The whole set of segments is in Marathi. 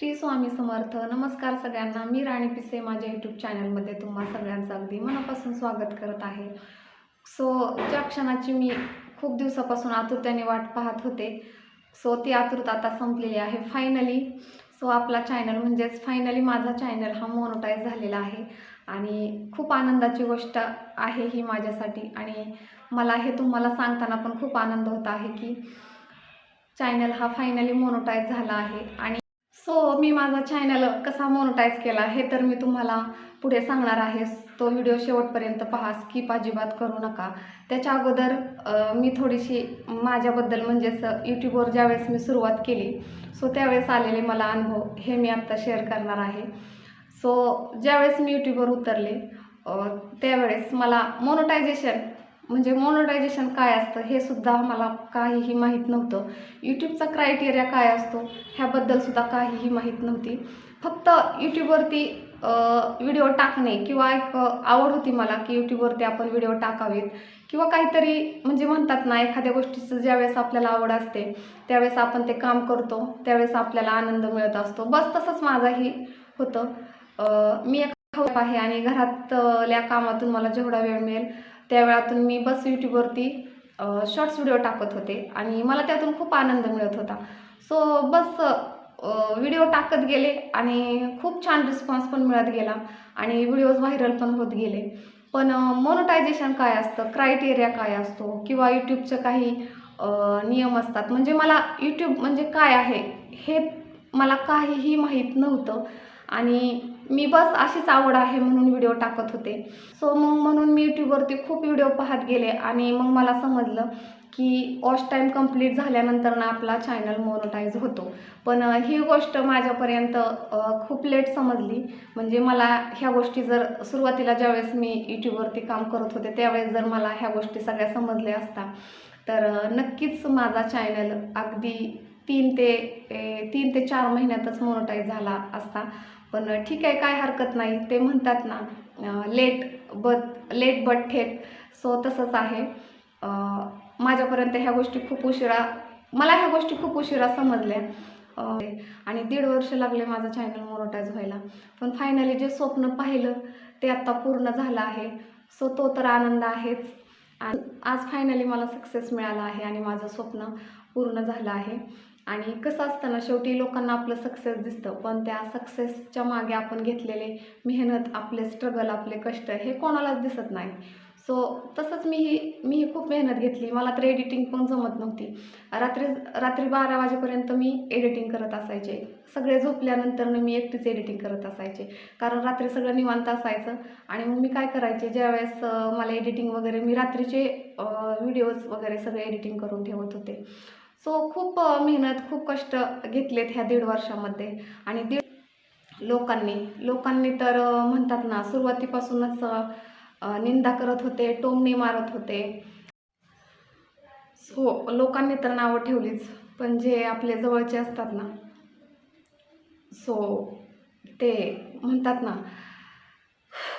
श्री स्वामी समर्थ. नमस्कार सगळ्यांना. मी राणी पिसे माझ्या यूट्यूब चॅनलमध्ये तुम्हा सगळ्यांचं अगदी मनापासून स्वागत करत आहे. सो ज्या क्षणाची मी खूप दिवसापासून आतुरतेने वाट पाहत होते सो ती आतुरता आता संपलेली आहे. फायनली सो आपला चॅनल म्हणजेच फायनली माझा चॅनल हा मोनोटाईज झालेला आहे. आणि खूप आनंदाची गोष्ट आहे ही माझ्यासाठी. आणि मला हे तुम्हाला सांगताना पण खूप आनंद होत आहे की चॅनल हा फायनली मोनोटाईज झाला आहे. आणि सो मी माझा चॅनल कसा मोनोटाईज केला हे तर मी तुम्हाला पुढे सांगणार आहे. तो व्हिडिओ शेवटपर्यंत पहा. स्किप अजिबात करू नका. त्याच्या अगोदर मी थोडीशी माझ्याबद्दल म्हणजेच यूट्यूबवर ज्यावेळेस मी सुरुवात केली सो त्यावेळेस आलेले मला अनुभव हे मी आत्ता शेअर करणार आहे. सो ज्यावेळेस मी यूट्यूबवर उतरले त्यावेळेस मला मोनोटायझेशन म्हणजे मोनोटायझेशन काय असतं हे सुद्धा मला काहीही माहीत नव्हतं. यूट्यूबचा क्रायटेरिया काय असतो ह्याबद्दलसुद्धा काहीही माहीत नव्हती. फक्त यूट्यूबवरती व्हिडिओ टाकणे किंवा एक आवड होती मला की यूट्यूबवरती आपण व्हिडिओ टाकावेत. किंवा काहीतरी म्हणजे म्हणतात ना एखाद्या गोष्टीचं ज्यावेळेस आपल्याला आवड असते त्यावेळेस आपण ते काम करतो त्यावेळेस आपल्याला आनंद मिळत असतो. बस तसंच माझाही होतं. मी एक आहे आणि घरातल्या कामातून मला जेवढा वेळ मिळेल त्या वेळातून मी बस यूट्यूबवरती शॉर्ट्स व्हिडिओ टाकत होते आणि मला त्यातून खूप आनंद मिळत होता. सो बस व्हिडिओ टाकत गेले आणि खूप छान रिस्पॉन्स पण मिळत गेला आणि व्हिडिओज व्हायरल पण होत गेले. पण मोनोटायझेशन काय असतं? क्रायटेरिया काय असतो? किंवा यूट्यूबचे काही नियम असतात? म्हणजे मला यूट्यूब म्हणजे काय आहे? हे मला काहीही माहीत नव्हतं. आणि मी बस अशीच आवड आहे म्हणून व्हिडिओ टाकत होते. सो मग म्हणून मी यूट्यूबवरती खूप व्हिडिओ पाहत गेले आणि मग मला समजलं की वॉच टाईम कंप्लीट झाल्यानंतर ना आपला चॅनल मोनोटाईज होतो. पण ही गोष्ट माझ्यापर्यंत खूप लेट समजली. म्हणजे मला ह्या गोष्टी जर सुरुवातीला ज्यावेळेस मी यूट्यूबवरती काम करत होते त्यावेळेस जर मला ह्या गोष्टी सगळ्या समजल्या असता तर नक्कीच माझा चॅनल अगदी तीन ते तीन ते चार महिन्यातच मोनोटाईज झाला असता. पण ठीक आहे काय हरकत नाही. ते म्हणतात ना लेट बट लेट बट ठेट सो तसंच आहे. माझ्यापर्यंत ह्या गोष्टी खूप उशिरा मला ह्या गोष्टी खूप उशिरा समजल्या. आणि दीड वर्ष लागले माझं चॅनल मोनोटाईज व्हायला. पण फायनली जे स्वप्न पाहिलं ते आत्ता पूर्ण झालं आहे. सो तो तर आनंद आहेच. आज फायनली मला सक्सेस मिळाला आहे आणि माझं स्वप्न पूर्ण झालं आहे. आणि कसं असतं ना शेवटी लोकांना आपलं सक्सेस दिसतं पण त्या सक्सेसच्या मागे आपण घेतलेले मेहनत आपले स्ट्रगल आपले कष्ट हे कोणालाच दिसत नाही. सो तसंच मी मी खूप मेहनत घेतली. मला तर एडिटिंग पण जमत नव्हती. रात्री रात्री बारा वाजेपर्यंत मी एडिटिंग करत असायचे. सगळे झोपल्यानंतर मी एकटीच एडिटिंग करत असायचे. कारण रात्री सगळं निवांत असायचं. आणि मग मी काय करायचे ज्यावेळेस मला एडिटिंग वगैरे मी रात्रीचे व्हिडिओज वगैरे सगळे एडिटिंग करून ठेवत होते. सो खूप मेहनत खूप कष्ट घेतलेत ह्या दीड वर्षामध्ये. आणि दीड लोकांनी लोकांनी तर म्हणतात ना सुरुवातीपासूनच निंदा करत होते टोमणे मारत होते. सो लोकांनी तर नावं ठेवलीच पण जे आपले जवळचे असतात ना सो ते म्हणतात ना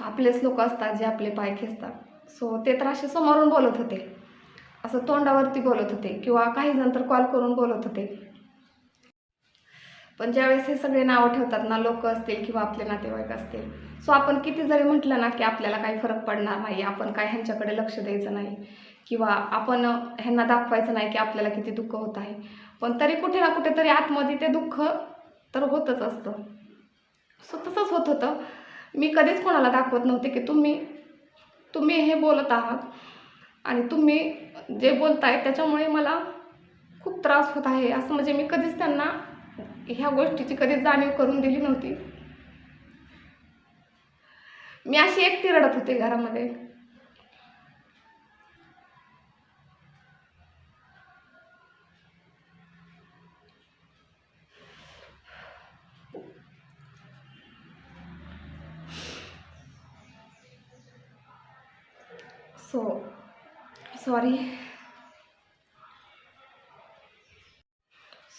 आपलेच लोक असतात जे आपले पाय खेचतात. सो ते तर असे समोरून बोलत होते असं तोंडावरती बोलत होते किंवा काही जण तर कॉल करून बोलत होते. पण ज्यावेळेस हे सगळे नावं ठेवतात ना लोक असतील किंवा आपले नातेवाईक असतील सो आपण किती जरी म्हटलं ना की आपल्याला काही फरक पडणार नाही आपण काय ह्यांच्याकडे लक्ष द्यायचं नाही किंवा आपण ह्यांना दाखवायचं नाही की आपल्याला किती दुःख होत आहे पण तरी कुठे ना कुठेतरी आतमध्ये ते दुःख तर होतच असतं. सो तसंच होत होतं. मी कधीच कोणाला दाखवत नव्हते की तुम्ही तुम्ही हे बोलत आहात आणि तुम्ही जे बोलताय त्याच्यामुळे मला खूप त्रास होत आहे. असं म्हणजे मी कधीच त्यांना ह्या गोष्टीची कधीच जाणीव करून दिली नव्हती. मी अशी एकटी रडत होते घरामध्ये. सो सॉरी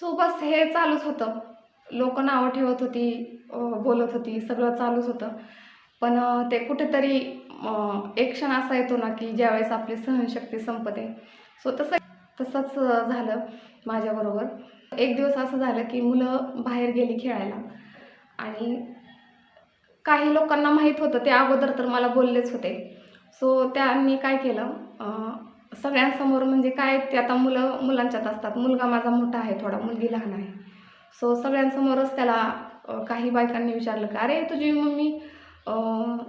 सो बस हे चालूच होतं. लोक नावं ठेवत होती बोलत होती सगळं चालूच होतं. पण ते कुठेतरी एक क्षण असा येतो ना की ज्यावेळेस आपली सहनशक्ती संपते. सो तसं तसंच झालं माझ्याबरोबर. एक दिवस असं झालं की मुलं बाहेर गेली खेळायला. आणि काही लोकांना माहीत होतं ते अगोदर तर मला बोललेच होते. सो त्यांनी काय केलं सगळ्यांसमोर म्हणजे काय ते आता मुलं मुलांच्यात असतात. मुलगा माझा मोठा आहे थोडा मुलगी लहान आहे. सो सगळ्यांसमोरच त्याला काही बायकांनी विचारलं का अरे तुझी मम्मी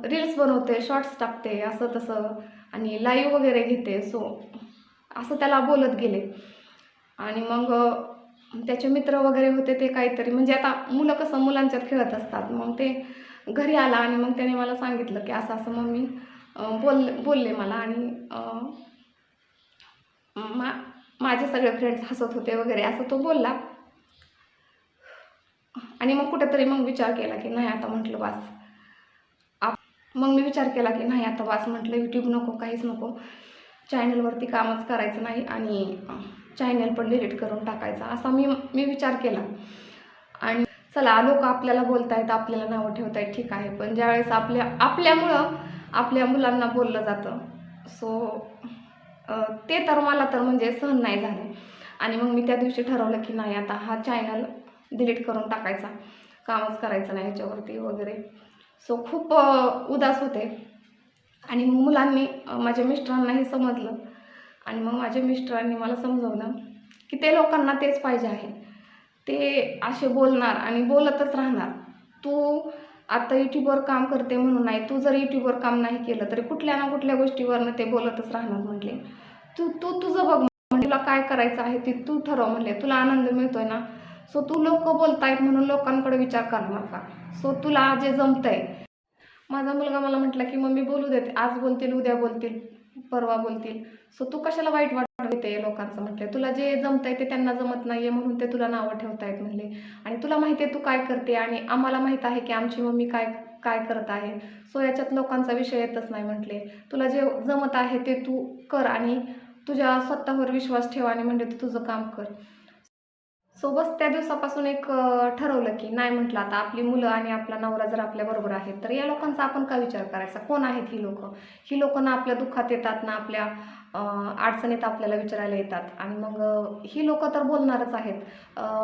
रील्स बनवते शॉर्ट्स टाकते असं तसं आणि लाईव्ह वगैरे घेते. सो असं त्याला बोलत गेले. आणि मग त्याचे मित्र वगैरे होते ते काहीतरी म्हणजे आता मुलं कसं मुलांच्यात खेळत असतात. मग ते घरी आला आणि मग त्याने मला सांगितलं की असं असं मम्मी बोल बोलले मला आणि मा माझे सगळे फ्रेंड्स हसत होते वगैरे असं तो बोलला. आणि मग कुठेतरी मग विचार केला की नाही आता म्हटलं वास आप- मग मी विचार केला की नाही आता वास म्हटलं यूट्यूब नको काहीच नको. चॅनलवरती कामच करायचं नाही आणि चॅनल पण डिलीट करून टाकायचा असा मी मी विचार केला. आणि चला लोक आपल्याला बोलतायत आपल्याला नावं ठेवतायत ठीक आहे. पण ज्यावेळेस आपल्या आपल्यामुळं आपल्या मुलांना बोललं जातं. सो ते तर मला तर म्हणजे सहन नाही झालं. आणि मग मी त्या दिवशी ठरवलं की नाही आता हा चॅनल डिलीट करून टाकायचा. कामच करायचं नाही याच्यावरती वगैरे. सो खूप उदास होते. आणि मग मुलांनी माझ्या मिस्टरांना हे समजलं. आणि मग माझ्या मिस्टरांनी मला समजवलं की ते लोकांना तेच पाहिजे आहे. ते असे बोलणार आणि बोलतच राहणार. तू आता यूट्यूबवर काम करते म्हणून नाही तू जर यूट्यूबवर काम नाही केलं तरी कुठल्या ना कुठल्या गोष्टीवरनं ते बोलतच राहणार म्हटले. तू तू तुझं बघ म्हणजे तुला काय करायचं आहे ते तू ठरव म्हणले तुला आनंद मिळतोय ना? सो तू लोक बोलतायत म्हणून लोकांकडे विचार करणार का. सो तुला जे जमतंय. माझा मुलगा मला म्हटला की मम्मी बोलू देते आज बोलतील उद्या बोलतील परवा बोलतील. सो तू कशाला वाईट वाटत येते लोकांचं म्हटलं. तुला जे जमतंय ते त्यांना जमत नाहीये म्हणून ते तुला नावं ठेवतायत म्हणले. आणि तुला माहिती आहे तू काय करते आणि आम्हाला माहीत आहे की आमची मम्मी काय काय करत आहे. सो याच्यात लोकांचा विषय येतच नाही म्हटले. तुला जे जमत आहे ते तू कर आणि तुझ्या स्वतःवर विश्वास ठेव आणि म्हणजे तू तुझं काम कर. सो बस त्या दिवसापासून एक ठरवलं की नाही म्हटलं आता आपली मुलं आणि आपला नवरा जर आपल्याबरोबर आहेत तर या लोकांचा आपण का विचार करायचा? कोण आहेत ही लोक? ही लोक ना आपल्या दुःखात येतात ना आपल्या अडचणीत आपल्याला विचारायला येतात. आणि मग ही लोक तर बोलणारच आहेत.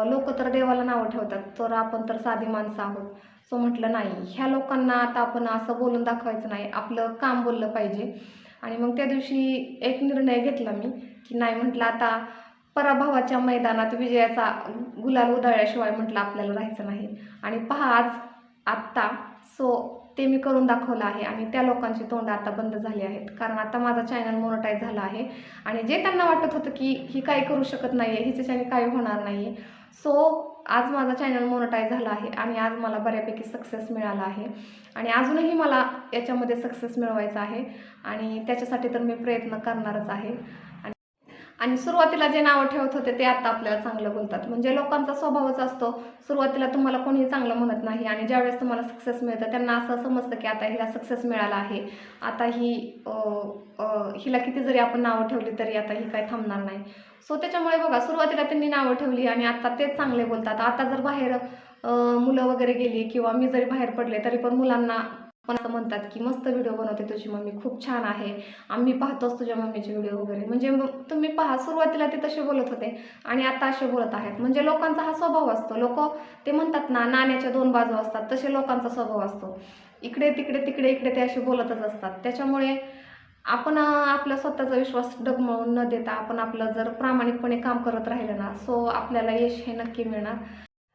लोक तर देवाला नावं ठेवतात. तर आपण तर साधी माणसं आहोत. सो म्हटलं नाही. ह्या लोकांना आता आपण असं बोलून दाखवायचं नाही. आपलं काम बोललं पाहिजे. आणि मग त्या दिवशी एक निर्णय घेतला मी की नाही म्हटलं आता पराभवाच्या मैदानात विजयाचा गुलाल उधळल्याशिवाय म्हटलं आपल्याला राहायचं नाही. आणि पहा आज आत्ता सो ते मी करून दाखवलं आहे आणि त्या लोकांची तोंड आता बंद झाली आहेत. कारण आता माझा चॅनल मोनोटाईज झाला आहे. आणि जे त्यांना वाटत होतं की ही काही करू शकत नाही आहे हिच्याच्याने काही होणार नाही आहे सो आज माझा चॅनल मोनोटाईज झाला आहे आणि आज मला बऱ्यापैकी सक्सेस मिळाला आहे. आणि अजूनही मला याच्यामध्ये सक्सेस मिळवायचा आहे. आणि त्याच्यासाठी तर मी प्रयत्न करणारच आहे. आणि सुरुवातीला जे नावं ठेवत होते ते आता आपल्याला चांगलं बोलतात. म्हणजे लोकांचा स्वभावच असतो सुरुवातीला तुम्हाला कोणीही चांगलं म्हणत नाही आणि ज्यावेळेस तुम्हाला सक्सेस मिळतं त्यांना असं समजतं की आता हिला सक्सेस मिळाला आहे. आता ही हिला किती जरी आपण नावं ठेवली तरी आता ही काय थांबणार नाही. सो त्याच्यामुळे बघा सुरुवातीला त्यांनी नावं ठेवली आणि आता तेच चांगले बोलतात. आता जर बाहेर मुलं वगैरे गेली किंवा मी जरी बाहेर पडले तरी पण मुलांना पण असं म्हणतात की मस्त व्हिडिओ बनवते तुझी मम्मी खूप छान आहे. आम्ही पाहतोच तुझ्या मम्मीचे व्हिडिओ वगैरे. म्हणजे तुम्ही पहा सुरुवातीला ते तसे बोलत होते आणि आता असे बोलत आहेत. म्हणजे लोकांचा हा स्वभाव असतो. लोक ते म्हणतात ना नाण्याच्या दोन बाजू असतात तसे लोकांचा स्वभाव असतो. इकडे तिकडे तिकडे इकडे ते असे बोलतच असतात. त्याच्यामुळे आपण आपला स्वतःचा विश्वास डगमळून न देता आपण आपलं जर प्रामाणिकपणे काम करत राहिलं ना सो आपल्याला यश हे नक्की मिळणार.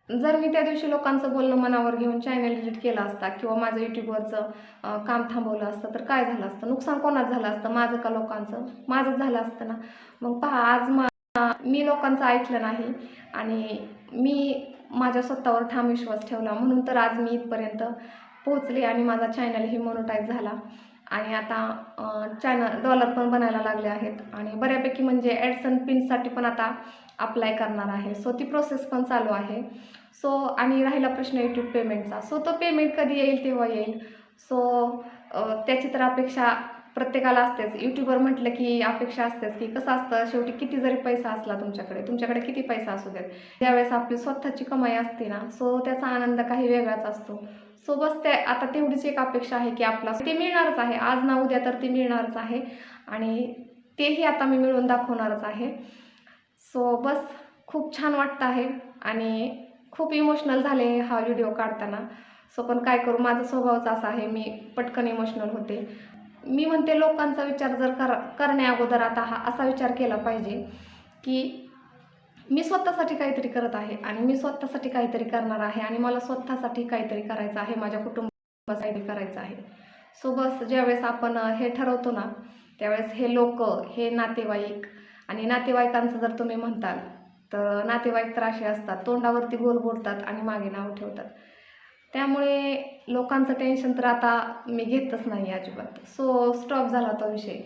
जर मी त्या दिवशी लोकांचं बोलणं मनावर घेऊन चॅनल डिलीट केला असता किंवा माझं यूट्यूबवरचं काम थांबवलं असतं तर काय झालं असतं? नुकसान कोणाचं झालं असतं? माझं का लोकांचं? माझंच झालं असतं ना? मग पहा आज मा मी लोकांचं ऐकलं नाही आणि मी माझ्या स्वतःवर ठाम विश्वास ठेवला. म्हणून तर आज मी इथपर्यंत पोहोचले आणि माझा चॅनलही मोनोटाईज झाला. आणि आता चॅनल डॉलर पण बनायला लागले आहेत. आणि बऱ्यापैकी म्हणजे ॲडसन पिनसाठी पण आता अप्लाय करणार आहे. सो ती प्रोसेस पण चालू आहे. सो आणि राहिला प्रश्न यूट्यूब पेमेंटचा सो तो पेमेंट कधी येईल तेव्हा येईल. सो त्याची तर अपेक्षा प्रत्येकाला असतेच. यूट्यूबर म्हटलं की अपेक्षा असतेच की कसं असतं शेवटी किती जरी पैसा असला तुमच्याकडे तुमच्याकडे किती पैसा असू देत? त्यावेळेस आपली स्वतःची कमाई असते ना सो त्याचा आनंद काही वेगळाच असतो. सो बस त्या आता तेवढीच एक अपेक्षा आहे की आपला ते मिळणारच आहे. आज ना उद्या तर ते मिळणारच आहे. आणि तेही आता मी मिळवून दाखवणारच आहे. सो बस खूप छान वाटतं आहे. आणि खूप इमोशनल झाले हा व्हिडिओ काढताना. सो पण काय करू? माझा स्वभावच असा आहे. मी पटकन इमोशनल होते. मी म्हणते लोकांचा विचार जर कर करण्या अगोदर आता हा असा विचार केला पाहिजे की मी स्वतःसाठी काहीतरी करत आहे आणि मी स्वतःसाठी काहीतरी करणार आहे आणि मला स्वतःसाठी काहीतरी करायचं आहे. माझ्या कुटुंबासाठी करायचं आहे. सो बस ज्यावेळेस आपण हे ठरवतो ना त्यावेळेस हे लोक हे नातेवाईक आणि नातेवाईकांचं जर तुम्ही म्हणताल तर नातेवाईक तर असे असतात तोंडावरती गोल बोलतात आणि मागे नाव ठेवतात. त्यामुळे लोकांचं टेन्शन तर आता मी घेतच नाही अजिबात. सो स्टॉप झाला तो विषय.